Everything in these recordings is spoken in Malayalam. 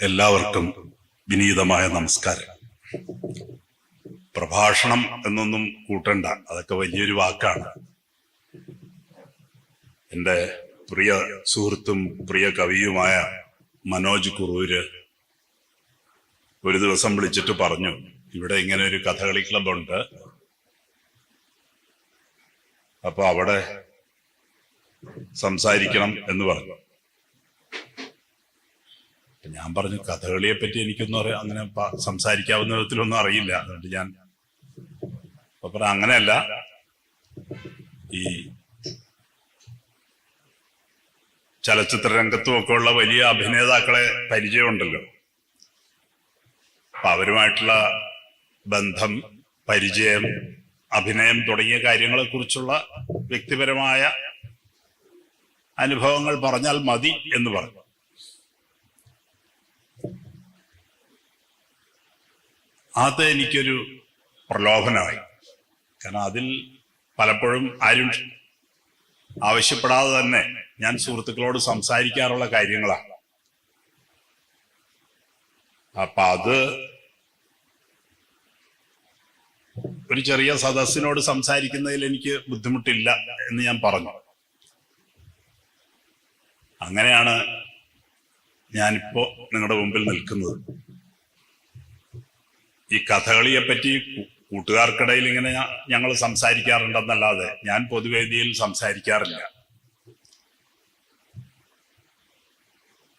എല്ലാവർക്കും വിനീതമായ നമസ്കാരം. പ്രഭാഷണം എന്നൊന്നും കൂട്ടണ്ട. അതൊക്കെ വലിയൊരു വാക്കാണ്. എന്റെ പ്രിയ സുഹൃത്തും പ്രിയ കവിയുമായ മനോജ് കുറൂര് ഒരു ദിവസം വിളിച്ചിട്ട് പറഞ്ഞു ഇവിടെ ഇങ്ങനെ ഒരു കഥകളി ക്ലബുണ്ട് അപ്പൊ അവിടെ സംസാരിക്കണം എന്ന് പറഞ്ഞു. ഞാൻ പറഞ്ഞു കഥകളിയെ പറ്റി എനിക്കൊന്നും അറിയാം അങ്ങനെ സംസാരിക്കാവുന്ന വിധത്തിലൊന്നും അറിയില്ല. അതുകൊണ്ട് ഞാൻ അപ്പൊ അങ്ങനെയല്ല. ഈ ചലച്ചിത്ര രംഗത്തും ഒക്കെ ഉള്ള വലിയ അഭിനേതാക്കളെ പരിചയമുണ്ടല്ലോ. അപ്പൊ അവരുമായിട്ടുള്ള ബന്ധം പരിചയം അഭിനയം തുടങ്ങിയ കാര്യങ്ങളെ കുറിച്ചുള്ള വ്യക്തിപരമായ അനുഭവങ്ങൾ പറഞ്ഞാൽ മതി എന്ന് പറഞ്ഞു. അത് എനിക്കൊരു പ്രലോഭനമായി. കാരണം അതിൽ പലപ്പോഴും ആരും ആവശ്യപ്പെടാതെ തന്നെ ഞാൻ സുഹൃത്തുക്കളോട് സംസാരിക്കാറുള്ള കാര്യങ്ങളാണ്. അപ്പൊ അത് ഒരു ചെറിയ സദസ്സിനോട് സംസാരിക്കുന്നതിൽ എനിക്ക് ബുദ്ധിമുട്ടില്ല എന്ന് ഞാൻ പറഞ്ഞു. അങ്ങനെയാണ് ഞാനിപ്പോ നിങ്ങളുടെ മുമ്പിൽ നിൽക്കുന്നത്. ഈ കഥകളിയെ പറ്റി കൂ- കൂട്ടുകാർക്കിടയിൽ ഇങ്ങനെ ഞങ്ങൾ സംസാരിക്കാറുണ്ടെന്നല്ലാതെ ഞാൻ പൊതുവേദിയിൽ സംസാരിക്കാറില്ല.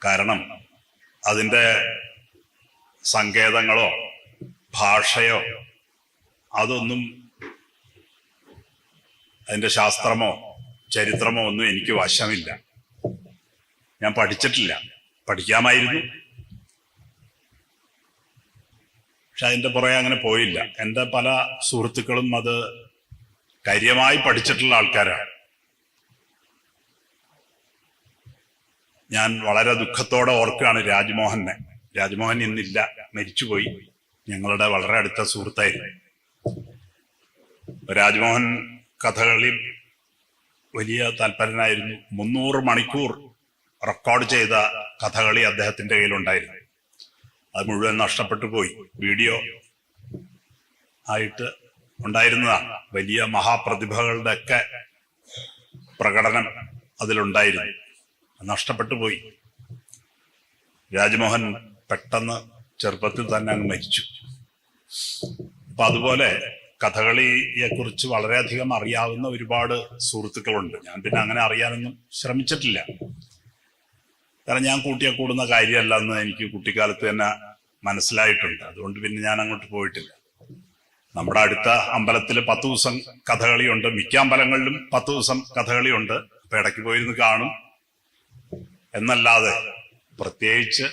കാരണം അതിന്റെ സങ്കേതങ്ങളോ ഭാഷയോ അതൊന്നും അതിന്റെ ശാസ്ത്രമോ ചരിത്രമോ ഒന്നും എനിക്ക് വശമില്ല. ഞാൻ പഠിച്ചിട്ടില്ല. പഠിക്കാമായിരുന്നു. പക്ഷെ അതിന്റെ പുറകെ അങ്ങനെ പോയില്ല. എന്റെ പല സുഹൃത്തുക്കളും അത് കാര്യമായി പഠിച്ചിട്ടുള്ള ആൾക്കാരാണ്. ഞാൻ വളരെ ദുഃഖത്തോടെ ഓർക്കുകയാണ് രാജ്മോഹനെ. രാജ്മോഹൻ ഇന്നില്ല. മരിച്ചുപോയി. ഞങ്ങളുടെ വളരെ അടുത്ത സുഹൃത്തായിരുന്നു. രാജ്മോഹൻ കഥകളി വലിയ താല്പര്യനായിരുന്നു മുന്നൂറ് മണിക്കൂർ റെക്കോർഡ് ചെയ്ത കഥകളി അദ്ദേഹത്തിന്റെ കയ്യിലുണ്ടായിരുന്നു. അത് മുഴുവൻ നഷ്ടപ്പെട്ടു പോയി. വീഡിയോ ആയിട്ട് ഉണ്ടായിരുന്നതാണ് വലിയ മഹാപ്രതിഭകളുടെ ഒക്കെ പ്രകടനം അതിലുണ്ടായിരുന്നു. അത് നഷ്ടപ്പെട്ടു പോയി. രാജ്മോഹൻ പെട്ടെന്ന് ചെറുപ്പത്തിൽ തന്നെ അങ്ങ് മരിച്ചു. അപ്പൊ അതുപോലെ കഥകളിയെ കുറിച്ച് വളരെയധികം അറിയാവുന്ന ഒരുപാട് സുഹൃത്തുക്കളുണ്ട്. ഞാൻ പിന്നെ അങ്ങനെ അറിയാനൊന്നും ശ്രമിച്ചിട്ടില്ല. കാരണം ഞാൻ കൂട്ടിയെ കൂടുന്ന കാര്യമല്ല എന്ന് എനിക്ക് കുട്ടിക്കാലത്ത് തന്നെ മനസ്സിലായിട്ടുണ്ട്. അതുകൊണ്ട് പിന്നെ ഞാൻ അങ്ങോട്ട് പോയിട്ടില്ല. നമ്മുടെ അടുത്ത അമ്പലത്തിൽ പത്ത് ദിവസം കഥകളിയുണ്ട്. മിക്ക അമ്പലങ്ങളിലും പത്ത് ദിവസം കഥകളിയുണ്ട്. അപ്പൊ ഇടയ്ക്ക് പോയിരുന്ന് കാണും. എന്നല്ലാതെ പ്രത്യേകിച്ച്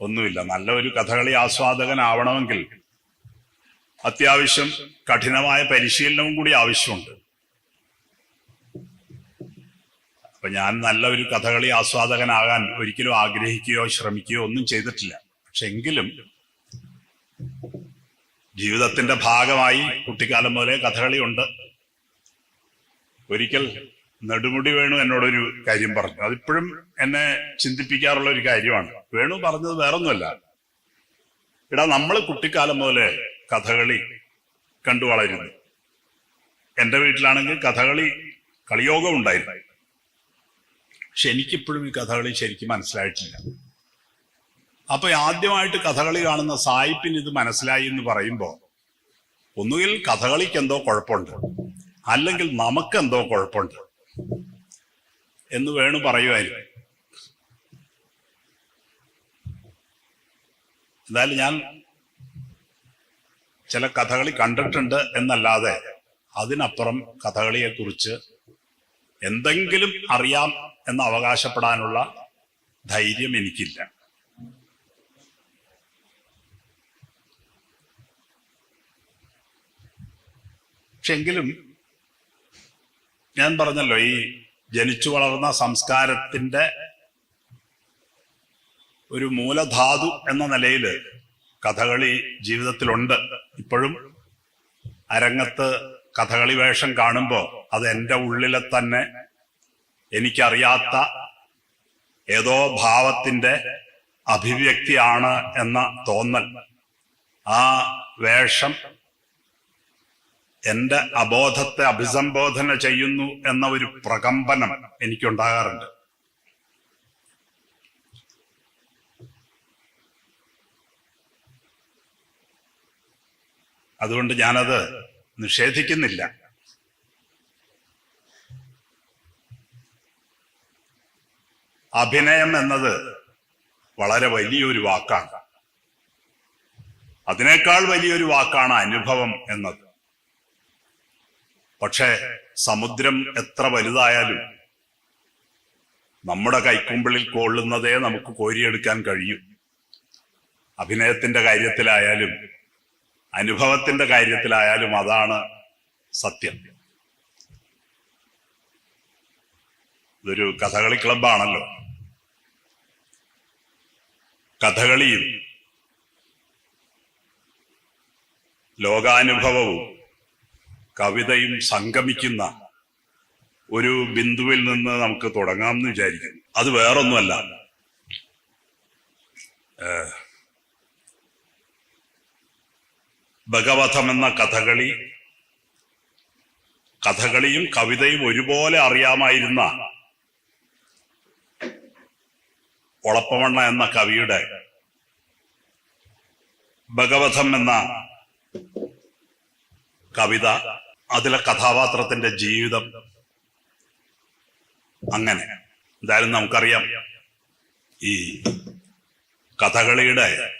ഒന്നുമില്ല. നല്ല ഒരു കഥകളി ആസ്വാദകനാവണമെങ്കിൽ അത്യാവശ്യം കഠിനമായ പരിശീലനവും കൂടി ആവശ്യമുണ്ട്. അപ്പൊ ഞാൻ നല്ല ഒരു കഥകളി ആസ്വാദകനാകാൻ ഒരിക്കലും ആഗ്രഹിക്കുകയോ ശ്രമിക്കുകയോ ഒന്നും ചെയ്തിട്ടില്ല. പക്ഷെ എങ്കിലും ജീവിതത്തിന്റെ ഭാഗമായി കുട്ടിക്കാലം മുതലേ കഥകളി ഉണ്ട് ഒരിക്കൽ നെടുമുടി വേണു എന്നോടൊരു കാര്യം പറഞ്ഞു. അതിപ്പോഴും എന്നെ ചിന്തിപ്പിക്കാറുള്ള ഒരു കാര്യമാണ്. വേണു പറഞ്ഞത് വേറൊന്നുമല്ല. ഇടാ നമ്മൾ കുട്ടിക്കാലം മുതലേ കഥകളി കണ്ടു വളരുന്നു. എന്റെ വീട്ടിലാണെങ്കിൽ കഥകളി കളിയോഗം ഉണ്ടായിരുന്നു. പക്ഷെ എനിക്കിപ്പോഴും ഈ കഥകളി ശരിക്കും മനസ്സിലായിട്ടില്ല. അപ്പൊ ആദ്യമായിട്ട് കഥകളി കാണുന്ന സായിപ്പിന് ഇത് മനസ്സിലായി എന്ന് പറയുമ്പോൾ ഒന്നുകിൽ കഥകളിക്ക് എന്തോ കുഴപ്പമുണ്ട് അല്ലെങ്കിൽ നമുക്ക് എന്തോ കുഴപ്പമുണ്ട് എന്ന് വേണു പറയുമായിരുന്നു എന്തായാലും ഞാൻ ചില കഥകളി കണ്ടിട്ടുണ്ട് എന്നല്ലാതെ അതിനപ്പുറം കഥകളിയെ കുറിച്ച് എന്തെങ്കിലും അറിയാം എന്ന് അവകാശപ്പെടാനുള്ള ധൈര്യം എനിക്കില്ല. പക്ഷെ എങ്കിലും ഞാൻ പറഞ്ഞല്ലോ ഈ ജനിച്ചു വളർന്ന സംസ്കാരത്തിന്റെ ഒരു മൂലധാതു എന്ന നിലയിൽ കഥകളി ജീവിതത്തിലുണ്ട്. ഇപ്പോഴും അരങ്ങത്ത് കഥകളി വേഷം കാണുമ്പോൾ അത് എന്റെ ഉള്ളിലെ തന്നെ എനിക്കറിയാത്ത ഏതോ ഭാവത്തിന്റെ അഭിവ്യക്തിയാണ് എന്ന തോന്നൽ. ആ വേഷം എന്റെ അബോധത്തെ അഭിസംബോധന ചെയ്യുന്നു എന്ന ഒരു പ്രകമ്പനം എനിക്കുണ്ടാകാറുണ്ട്. അതുകൊണ്ട് ഞാനത് നിഷേധിക്കുന്നില്ല. അഭിനയം എന്നത് വളരെ വലിയൊരു വാക്കാണ്. അതിനേക്കാൾ വലിയൊരു വാക്കാണ് അനുഭവം എന്നത്. പക്ഷേ സമുദ്രം എത്ര വലുതായാലും നമ്മുടെ കൈക്കുമ്പിളിൽ കൊള്ളുന്നതേ നമുക്ക് കോരിയെടുക്കാൻ കഴിയും. അഭിനയത്തിന്റെ കാര്യത്തിലായാലും അനുഭവത്തിന്റെ കാര്യത്തിലായാലും അതാണ് സത്യം. ഇതൊരു കഥകളി ക്ലബാണല്ലോ കഥകളിയും ലോകാനുഭവവും കവിതയും സംഗമിക്കുന്ന ഒരു ബിന്ദുവിൽ നിന്ന് നമുക്ക് തുടങ്ങാം തുടങ്ങാമെന്ന് വിചാരിക്കുന്നു. അത് വേറൊന്നുമല്ല. ഭഗവതം എന്ന കഥകളി കഥകളിയും കവിതയും ഒരുപോലെ അറിയാമായിരുന്ന ഒളപ്പമണ്ണ എന്ന കവിയുടെ ഭഗവതം എന്ന കവിത അതിലെ കഥാപാത്രത്തിന്റെ ജീവിതം. അങ്ങനെ. എന്തായാലും നമുക്കറിയാം. ഈ കഥകളിയുടെ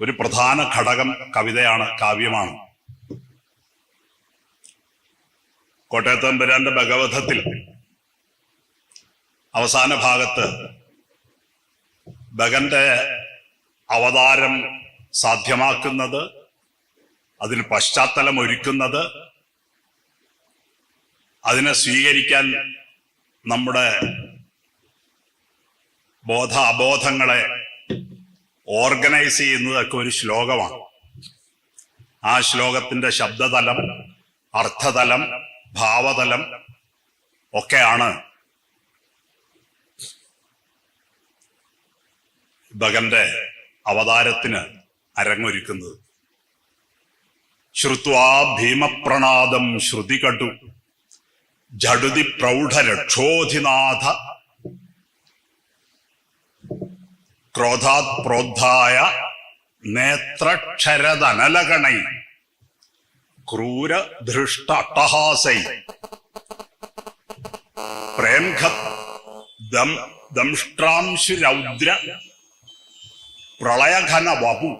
ഒരു പ്രധാന ഘടകം കവിതയാണ് കാവ്യമാണ്. കോട്ടയത്തമ്പുരാന്റെ ഭഗവധത്തിൽ അവസാന ഭാഗത്ത് ഭഗന്റെ അവതാരം സാധ്യമാക്കുന്നത് അതിന് പശ്ചാത്തലം ഒരുക്കുന്നത് അതിനെ സ്വീകരിക്കാൻ നമ്മുടെ ബോധ അബോധങ്ങളെ ഓർഗനൈസ് ചെയ്യുന്നതൊക്കെ ഒരു ശ്ലോകമാണ്. ആ ശ്ലോകത്തിന്റെ ശബ്ദതലം അർത്ഥതലം ഭാവതലം ഒക്കെയാണ് ഭഗന്റെ അവതാരത്തിന് അരങ്ങൊരുക്കുന്നത്. ശ്രുത്വാ ഭീമപ്രണാദം ശ്രുതികടു ജഡുതി പ്രൗഢരക്ഷോധിനാഥ. ക്രോധാത് പ്രോദ്ധായ നേത്രക്ഷരതനലഗണൈ ക്രൂര ധൃഷ്ട അട്ടഹാസൈ പ്രേംഖ ദം പ്രളയഘന വപു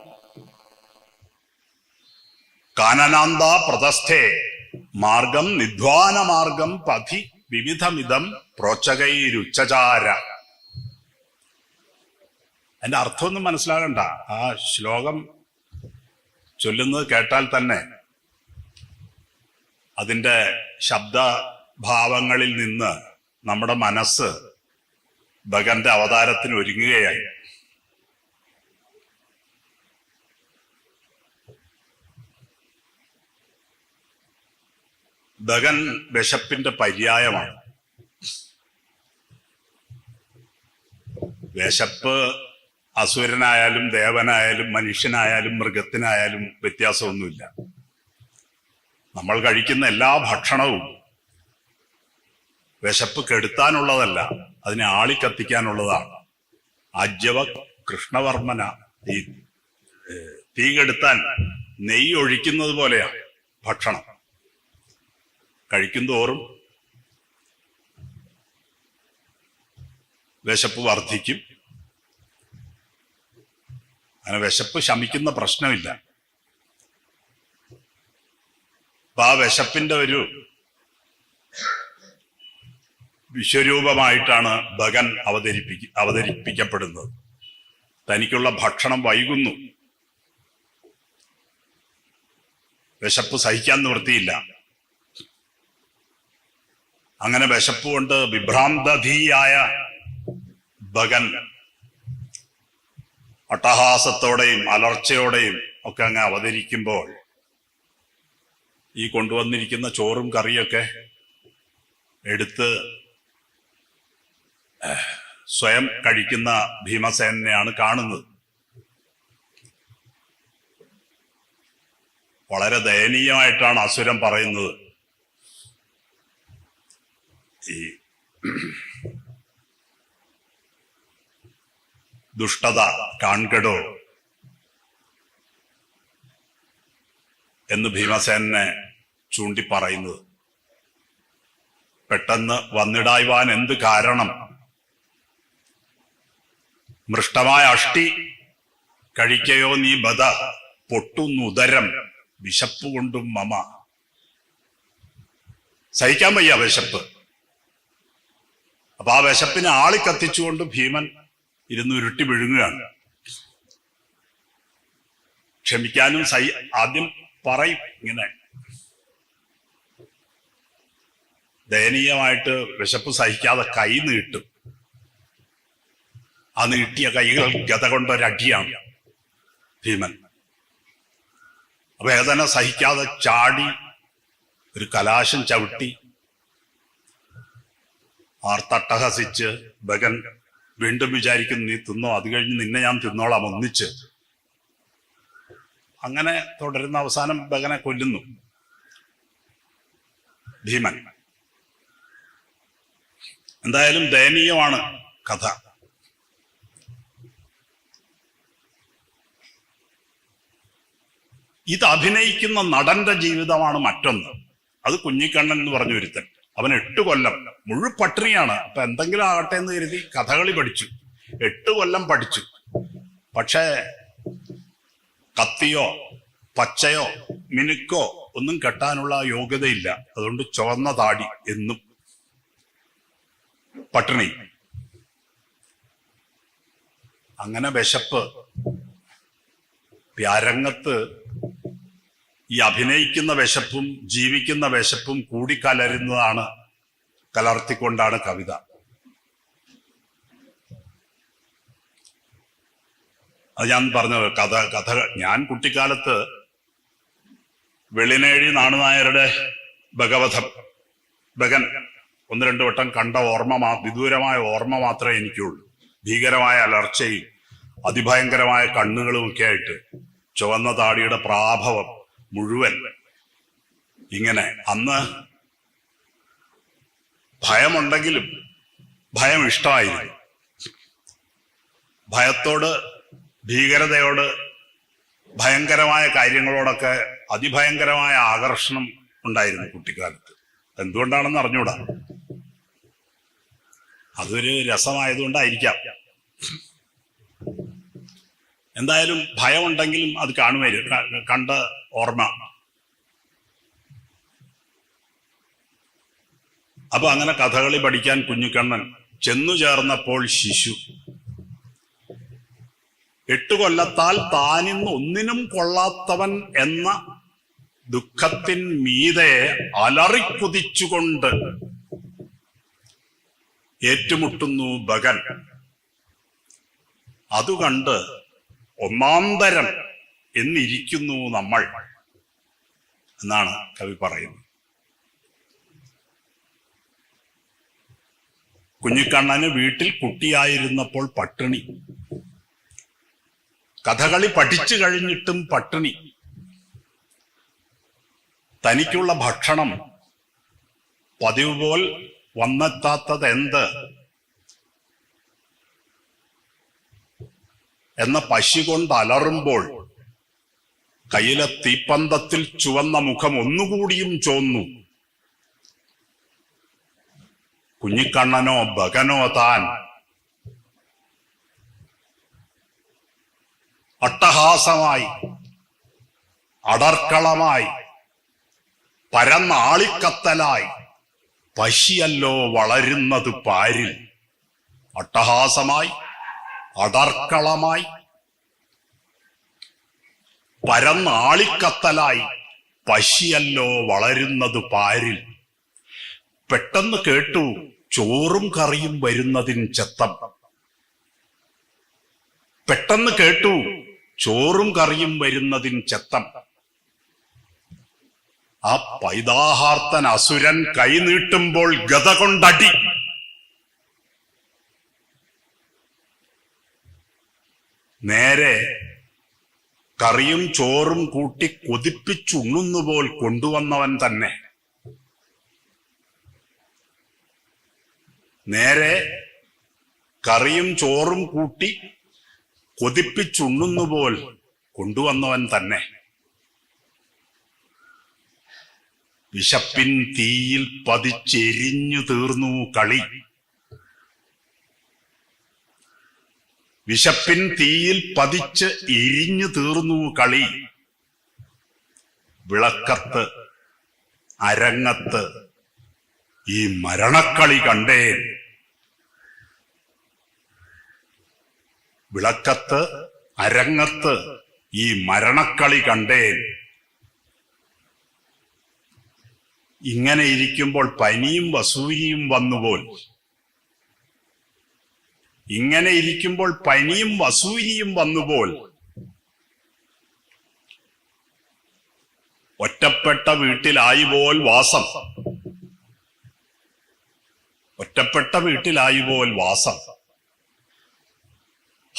കാനനാന്ത പ്രതസ്ഥേ. മാർഗം നിധ്വാന മാർഗം പഥി വിവിധമിതം പ്രോച്ചകൈരുച്ചചാര. അതിന്റെ അർത്ഥമൊന്നും മനസ്സിലാകണ്ട. ആ ശ്ലോകം ചൊല്ലുന്നത് കേട്ടാൽ തന്നെ അതിന്റെ ശബ്ദഭാവങ്ങളിൽ നിന്ന് നമ്മുടെ മനസ്സ് ഭഗന്റെ അവതാരത്തിന് ഒരുങ്ങുകയായി. ഭഗൻ വിശപ്പിന്റെ പര്യായമാണ്. വിശപ്പ് അസുരനായാലും ദേവനായാലും മനുഷ്യനായാലും മൃഗത്തിനായാലും വ്യത്യാസമൊന്നുമില്ല. നമ്മൾ കഴിക്കുന്ന എല്ലാ ഭക്ഷണവും വിശപ്പ് കെടുത്താനുള്ളതല്ല അതിനെ ആളിക്കത്തിക്കാനുള്ളതാണ്. അജവ കൃഷ്ണവർമ്മന ഈ തീ കെടുത്താൻ നെയ്യ് ഒഴിക്കുന്നത് പോലെയാണ് ഭക്ഷണം. കഴിക്കുന്തോറും വിശപ്പ് വർദ്ധിക്കും. അങ്ങനെ വിശപ്പ് ശമിക്കുന്ന പ്രശ്നമില്ല. അപ്പൊ ആ വിശപ്പിന്റെ ഒരു വിശ്വരൂപമായിട്ടാണ് ഭഗൻ അവതരിപ്പിക്ക അവതരിപ്പിക്കപ്പെടുന്നത്. തനിക്കുള്ള ഭക്ഷണം വൈകുന്നു. വിശപ്പ് സഹിക്കാൻ നിവൃത്തിയില്ല. അങ്ങനെ വിശപ്പ് കൊണ്ട് വിഭ്രാന്തധീയായ ഭഗൻ അട്ടഹാസത്തോടെയും അലർച്ചയോടെയും ഒക്കെ അങ്ങ് അവതരിക്കുമ്പോൾ ഈ കൊണ്ടുവന്നിരിക്കുന്ന ചോറും കറിയൊക്കെ എടുത്ത് സ്വയം കഴിക്കുന്ന ഭീമസേനയാണ് കാണുന്നത്. വളരെ ദയനീയമായിട്ടാണ് അസുരം പറയുന്നത്. ഈ ദുഷ്ടത കാൺകടോ എന്ന് ഭീമസേനെ ചൂണ്ടി പറയുന്നത് പെട്ടെന്ന് വന്നിടായ്വാൻ എന്ത് കാരണം? മൃഷ്ടമായ അഷ്ടി കഴിക്കയോ നീ ബദ പൊട്ടുന്നുദരം വിശപ്പ് കൊണ്ടും മമ. സഹിക്കാൻ വയ്യ വിശപ്പ്. അപ്പൊ ആ വിശപ്പിനെ ആളി കത്തിച്ചുകൊണ്ട് ഭീമൻ ഇരുന്ന് ഉരുട്ടി വിഴുങ്ങുകയാണ്. ക്ഷമിക്കാനും സൈ ആദ്യം പറയും ഇങ്ങനെ. ദയനീയമായിട്ട് വിശപ്പ് സഹിക്കാതെ കൈ നീട്ടും. ആ നീട്ടിയ കൈകൾ ഗത കൊണ്ടൊരടിയാണ് ഭീമൻ. വേദന സഹിക്കാതെ ചാടി ഒരു കലാശം ചവിട്ടി ആർത്തട്ടഹസിച്ച് ബഗൻ വീണ്ടും വിചാരിക്കുന്നു നീ തിന്നോ അത് കഴിഞ്ഞ് നിന്നെ ഞാൻ തിന്നോളാം ഒന്നിച്ച്. അങ്ങനെ തുടരുന്ന അവസാനം ബഗനെ കൊല്ലുന്നു. ഭീമൻ. എന്തായാലും ദയനീയമാണ് കഥ. ഇത് അഭിനയിക്കുന്ന നടന്റെ ജീവിതമാണ് മറ്റൊന്ന്. അത് കുഞ്ഞിക്കണ്ണൻ എന്ന് പറഞ്ഞു ഒരുത്തൻ അവൻ എട്ട് കൊല്ലം മുഴു പട്ടിണിയാണ്. അപ്പൊ എന്തെങ്കിലും ആകട്ടെ എന്ന് കരുതി കഥകളി പഠിച്ചു. എട്ട് കൊല്ലം പഠിച്ചു. പക്ഷേ കത്തിയോ പച്ചയോ മിനുക്കോ ഒന്നും കെട്ടാനുള്ള യോഗ്യതയില്ല. അതുകൊണ്ട് ചുവന്ന താടി എന്നും പട്ടിണി. അങ്ങനെ വിശപ്പ് അരങ്ങത്ത് ഈ അഭിനയിക്കുന്ന വിശപ്പും ജീവിക്കുന്ന വിശപ്പും കൂടിക്കലരുന്നതാണ് കലർത്തിക്കൊണ്ടാണ് കവിത. അത് ഞാൻ പറഞ്ഞത് കഥ കഥ ഞാൻ കുട്ടിക്കാലത്ത് വെളിനേഴി നാണുനായരുടെ ഭഗവതം ഭഗൻ ഒന്ന് രണ്ട് വട്ടം കണ്ട ഓർമ്മ മാ വിദൂരമായ ഓർമ്മ മാത്രമേ എനിക്കുള്ളൂ. ഭീകരമായ അലർച്ചയും അതിഭയങ്കരമായ കണ്ണുകളും ഒക്കെ ആയിട്ട് ചുവന്ന താടിയുടെ പ്രാഭവം മുഴുവൻ. ഇങ്ങനെ അന്ന് ഭയമുണ്ടെങ്കിലും ഭയം ഇഷ്ടമായിരുന്നു ഭയത്തോട് ഭീകരതയോട് ഭയങ്കരമായ കാര്യങ്ങളോടൊക്കെ അതിഭയങ്കരമായ ആകർഷണം ഉണ്ടായിരുന്നു കുട്ടിക്കാലത്ത്. എന്തുകൊണ്ടാണെന്ന് അറിഞ്ഞൂടാ? അതൊരു രസമായതുകൊണ്ടായിരിക്കാം. എന്തായാലും ഭയമുണ്ടെങ്കിലും അത് കാണുമായിരുന്നു കണ്ട ഓർമ്മ. അപ്പൊ അങ്ങനെ കഥകളി പഠിക്കാൻ കുഞ്ഞിക്കണ്ണൻ ചെന്നു ചേർന്നപ്പോൾ ശിശു. എട്ടു കൊല്ലത്താൽ താനിന്ന് ഒന്നിനും കൊള്ളാത്തവൻ എന്ന ദുഃഖത്തിൻ മീതെ അലറിക്കുതിച്ചുകൊണ്ട് ഏറ്റുമുട്ടുന്നു ഭഗൻ. അതു കണ്ട് ഒന്നാന്തരം എന്നിരിക്കുന്നു നമ്മൾ എന്നാണ് കവി പറയുന്നത്. കുഞ്ഞിക്കണ്ണന് വീട്ടിൽ കുട്ടിയായിരുന്നപ്പോൾ പട്ടിണി. കഥകളി പഠിച്ചു കഴിഞ്ഞിട്ടും പട്ടിണി. തനിക്കുള്ള ഭക്ഷണം പതിവ് പോൽ വന്നെത്താത്തത് എന്ത് എന്ന പശി കൊണ്ട് അലറുമ്പോൾ കയ്യിലെ തീപ്പന്തത്തിൽ ചുവന്ന മുഖം ഒന്നുകൂടിയും ചോന്നു കുഞ്ഞിക്കണ്ണനോ ബകനോ താൻ അട്ടഹാസമായി അടർക്കളമായി പരന്നാളിക്കത്തലായി പശിയല്ലോ വളരുന്നത് പാരിൽ. അട്ടഹാസമായി അടർക്കളമായി. പരന്നാളിക്കത്തലായി പശിയല്ലോ വളരുന്നത് പാരിൽ. പെട്ടെന്ന് കേട്ടു ചോറും കറിയും വരുന്നതിൻ ചത്തം. പെട്ടെന്ന് കേട്ടു ചോറും കറിയും വരുന്നതിൻ ചത്തം. ആ പൈതാഹാർത്തൻ അസുരൻ കൈനീട്ടുമ്പോൾ ഗത കൊണ്ടടി നേരെ കറിയും ചോറും കൂട്ടി കൊതിപ്പിച്ചുണ്ണുന്നുപോൽ കൊണ്ടുവന്നവൻ തന്നെ. നേരെ കറിയും ചോറും കൂട്ടി കൊതിപ്പിച്ചുണ്ണുന്നുപോൽ കൊണ്ടുവന്നവൻ തന്നെ. വിശപ്പിൻ തീയിൽ പതിച്ചെരിഞ്ഞു തീർന്നു കളി. വിശപ്പിൻ തീയിൽ പതിച്ച് എരിഞ്ഞു തീർന്നു കളി. വിളക്കത്ത് അരങ്ങത്ത് ഈ മരണക്കളി കണ്ടേ വിളക്കത്ത് അരങ്ങത്ത് ഈ മരണക്കളി കണ്ടേ ഇങ്ങനെ ഇരിക്കുമ്പോൾ പനിയും വസൂരിയും വന്നുപോൽ. ഇങ്ങനെ ഇരിക്കുമ്പോൾ പനിയും വസൂരിയും വന്നുപോൽ. ഒറ്റപ്പെട്ട വീട്ടിലായി പോൽ വാസം. ഒറ്റപ്പെട്ട വീട്ടിലായി പോൽ വാസം.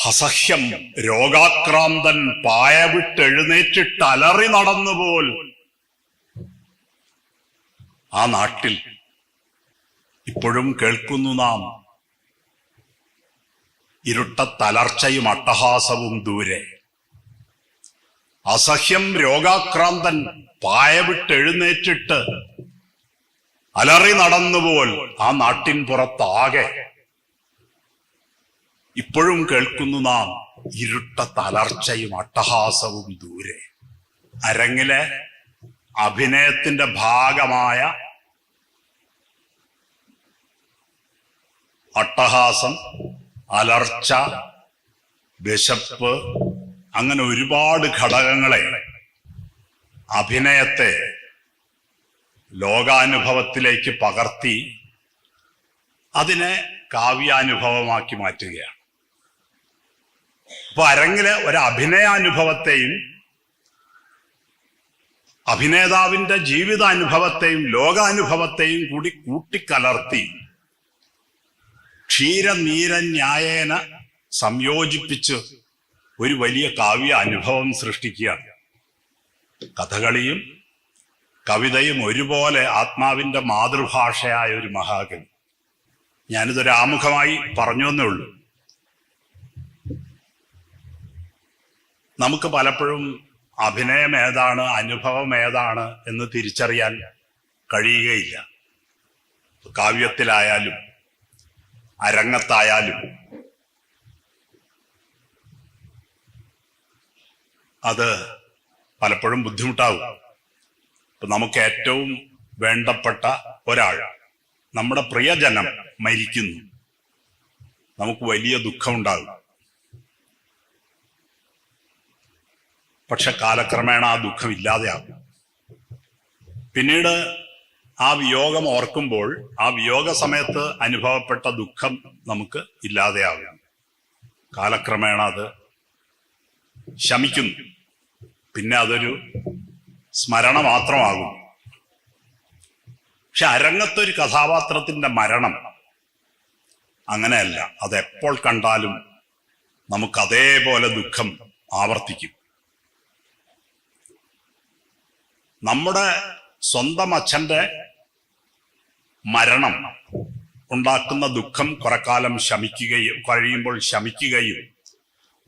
അസഹ്യം രോഗാക്രാന്തൻ പായ വിട്ടെഴുന്നേറ്റിട്ട് അലറി നടന്നുപോൽ. ആ നാട്ടിൽ ഇപ്പോഴും കേൾക്കുന്നു നാം ഇരുട്ട തലർച്ചയും അട്ടഹാസവും ദൂരെ. അസഹ്യം രോഗാക്രാന്തൻ പായ വിട്ടെഴുന്നേറ്റിട്ട് അലറി നടന്നുപോൽ ആ നാട്ടിൻ പുറത്താകെ. ഇപ്പോഴും കേൾക്കുന്നു നാം ഇരുട്ട തലർച്ചയും അട്ടഹാസവും ദൂരെ. അരങ്ങിലെ അഭിനയത്തിന്റെ ഭാഗമായ അട്ടഹാസം അലർച്ച വിശപ്പ് അങ്ങനെ ഒരുപാട് ഘടകങ്ങളെ അഭിനയത്തെ ലോകാനുഭവത്തിലേക്ക് പകർത്തി അതിനെ കാവ്യാനുഭവമാക്കി മാറ്റുകയാണ്. അപ്പൊ അരങ്ങിലെ ഒരു അഭിനയാനുഭവത്തെയും അഭിനേതാവിന്റെ ജീവിതാനുഭവത്തെയും ലോകാനുഭവത്തെയും കൂടി കൂട്ടിക്കലർത്തി ക്ഷീരനീരന്യായേന സംയോജിപ്പിച്ച് ഒരു വലിയ കാവ്യ അനുഭവം സൃഷ്ടിക്കുകയാണ്. കഥകളിയും കവിതയും ഒരുപോലെ ആത്മാവിന്റെ മാതൃഭാഷയായ ഒരു മഹാകവി. ഞാനിതൊരു ആമുഖമായി പറഞ്ഞു എന്നേ ഉള്ളൂ. നമുക്ക് പലപ്പോഴും അഭിനയം ഏതാണ് അനുഭവം ഏതാണ് എന്ന് തിരിച്ചറിയാൻ കഴിയുകയില്ല. കാവ്യത്തിലായാലും അരങ്ങത്തായാലും. അത് പലപ്പോഴും ബുദ്ധിമുട്ടാവും. ഇപ്പൊ നമുക്ക് ഏറ്റവും വേണ്ടപ്പെട്ട ഒരാൾ നമ്മുടെ പ്രിയജനം മരിക്കുന്നു. നമുക്ക് വലിയ ദുഃഖമുണ്ടാകും. പക്ഷെ കാലക്രമേണ ആ ദുഃഖം ഇല്ലാതെയാകും. പിന്നീട് ആ വിയോഗം ഓർക്കുമ്പോൾ ആ വിയോഗ സമയത്ത് അനുഭവപ്പെട്ട ദുഃഖം നമുക്ക് ഇല്ലാതെയാവുകയാണ് കാലക്രമേണ അത് ശമിക്കുന്നു. പിന്നെ അതൊരു സ്മരണ മാത്രമാകും. പക്ഷെ അരങ്ങത്തൊരു കഥാപാത്രത്തിന്റെ മരണം അങ്ങനെയല്ല. അത് എപ്പോൾ കണ്ടാലും നമുക്ക് അതേപോലെ ദുഃഖം ആവർത്തിക്കും. നമ്മുടെ സ്വന്തം അച്ഛന്റെ മരണം. ഉണ്ടാക്കുന്ന ദുഃഖം കുറക്കാലം ശമിക്കുകയും കഴിയുമ്പോൾ ശമിക്കുകയും.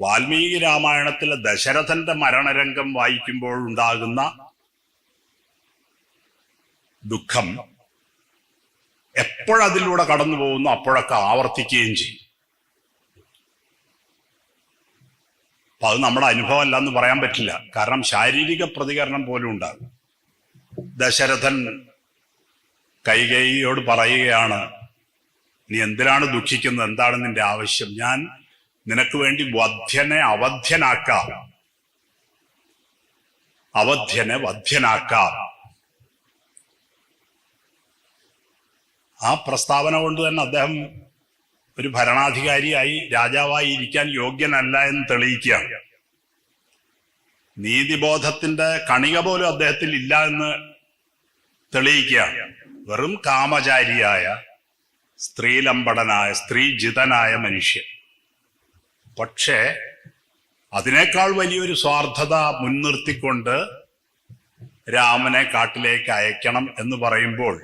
വാൽമീകി രാമായണത്തിലെ ദശരഥന്റെ മരണരംഗം വായിക്കുമ്പോൾ ഉണ്ടാകുന്ന ദുഃഖം എപ്പോഴതിലൂടെ കടന്നു പോകുന്നു അപ്പോഴൊക്കെ ആവർത്തിക്കുകയും ചെയ്യും. അപ്പൊ അത് നമ്മുടെ അനുഭവം അല്ല എന്ന് പറയാൻ പറ്റില്ല. കാരണം ശാരീരിക പ്രതികരണം പോലും ഉണ്ടാകും. ദശരഥൻ കൈകൈയോട് പറയുകയാണ് നീ എന്തിനാണ് ദുഃഖിക്കുന്നത്? എന്താണ് നിന്റെ ആവശ്യം? ഞാൻ നിനക്ക് വേണ്ടി വധ്യനെ അവധ്യനാക്കാം. അവധ്യനെ വധ്യനാക്കാം. ആ പ്രസ്താവന കൊണ്ട് തന്നെ അദ്ദേഹം ഒരു ഭരണാധികാരിയായി രാജാവായി ഇരിക്കാൻ യോഗ്യനല്ല എന്ന് തെളിയിക്കുകയാണ്. നീതിബോധത്തിന്റെ കണിക പോലും അദ്ദേഹത്തിൽ ഇല്ല എന്ന് തെളിയിക്കുകയാണ്. വെറും കാമചാരിയായ സ്ത്രീലമ്പടനായ സ്ത്രീജിതനായ മനുഷ്യൻ. പക്ഷേ അതിനേക്കാൾ വലിയൊരു സ്വാർത്ഥത മുൻനിർത്തിക്കൊണ്ട് രാമനെ കാട്ടിലേക്ക് അയക്കണം എന്ന് പറയുമ്പോൾ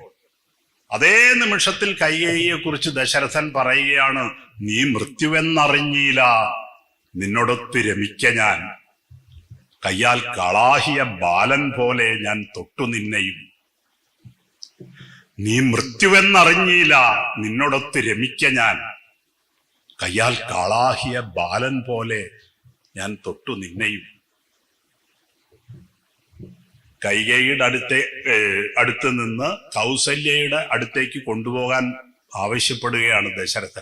അതേ നിമിഷത്തിൽ കൈകേയിയെ കുറിച്ച് ദശരഥൻ പറയുകയാണ് നീ മൃത്യുവെന്നറിഞ്ഞില്ല നിന്നോടൊത്ത് രമിക്ക ഞാൻ. കയ്യാൽ കളാഹിയ ബാലൻ പോലെ ഞാൻ തൊട്ടു നിന്നെയും. നീ മൃത്യുവെന്നറിഞ്ഞില്ല. നിന്നോടൊത്ത് രമിക്ക ഞാൻ. കയ്യാൽ കാളാഹിയ ബാലൻ പോലെ ഞാൻ തൊട്ടു നിന്നെയും. കൈകയുടെ അടുത്തേ അടുത്ത് നിന്ന് കൗസല്യയുടെ അടുത്തേക്ക് കൊണ്ടുപോകാൻ ആവശ്യപ്പെടുകയാണ് ദശരഥൻ.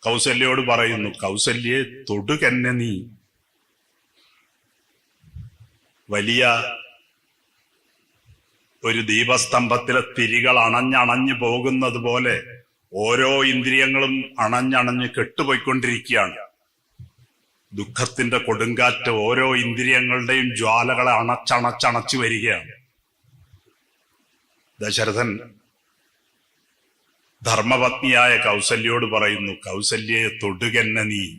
കൗസല്യോട് പറയുന്നു കൗസല്യെ തൊടുകന്നെ നീ. വലിയ ഒരു ദീപസ്തംഭത്തിലെ തിരികൾ അണഞ്ഞണഞ്ഞു പോകുന്നത് പോലെ ഓരോ ഇന്ദ്രിയങ്ങളും അണഞ്ഞണഞ്ഞ് കെട്ടുപോയിക്കൊണ്ടിരിക്കുകയാണ്. ദുഃഖത്തിന്റെ കൊടുങ്കാറ്റ് ഓരോ ഇന്ദ്രിയങ്ങളുടെയും ജ്വാലകളെ അണച്ചണച്ചണച്ചു വരികയാണ്. ദശരഥൻ ധർമ്മപത്നിയായ കൗസല്യോട് പറയുന്നു കൗസല്യയെ തൊടുകന്നെ നീ.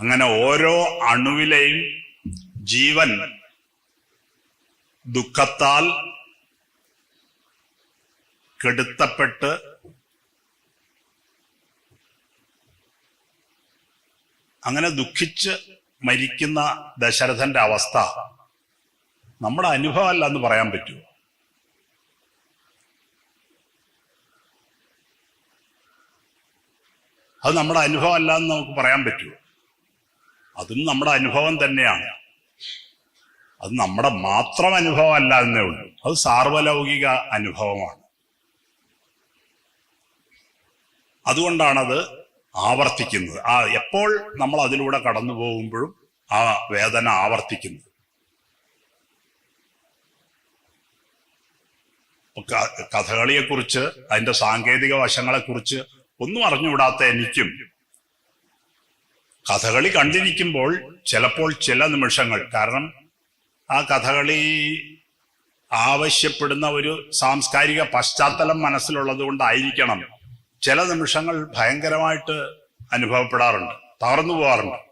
അങ്ങനെ ഓരോ അണുവിലെയും ജീവൻ ദുഃഖത്താൽ കെടുത്തപ്പെട്ട് അങ്ങനെ ദുഃഖിച്ച് മരിക്കുന്ന ദശരഥന്റെ അവസ്ഥ നമ്മുടെ അനുഭവമല്ല എന്ന് പറയാൻ പറ്റുമോ അത് നമ്മുടെ അനുഭവമല്ല എന്ന് നമുക്ക് പറയാൻ പറ്റുമോ അതും നമ്മുടെ അനുഭവം തന്നെയാണ്. അത് നമ്മുടെ മാത്രം അനുഭവമല്ല എന്നേ ഉള്ളൂ. അത് സാർവലൗകിക അനുഭവമാണ്. അതുകൊണ്ടാണത് ആവർത്തിക്കുന്നത്. ആ എപ്പോൾ നമ്മൾ അതിലൂടെ കടന്നു പോകുമ്പോഴും ആ വേദന ആവർത്തിക്കുന്നത്. കഥകളിയെ കുറിച്ച് കഥകളിയെക്കുറിച്ച് അതിന്റെ സാങ്കേതിക വശങ്ങളെക്കുറിച്ച് ഒന്നും അറിഞ്ഞുകൂടാത്ത എനിക്കും കഥകളി കണ്ടിരിക്കുമ്പോൾ ചിലപ്പോൾ ചില നിമിഷങ്ങൾ കാരണം ആ കഥകളി ആവശ്യപ്പെടുന്ന ഒരു സാംസ്കാരിക പശ്ചാത്തലം മനസ്സിലുള്ളത് കൊണ്ടായിരിക്കണം ചില നിമിഷങ്ങൾ ഭയങ്കരമായിട്ട് അനുഭവപ്പെടാറുണ്ട് തകർന്നു പോകാറുണ്ട്.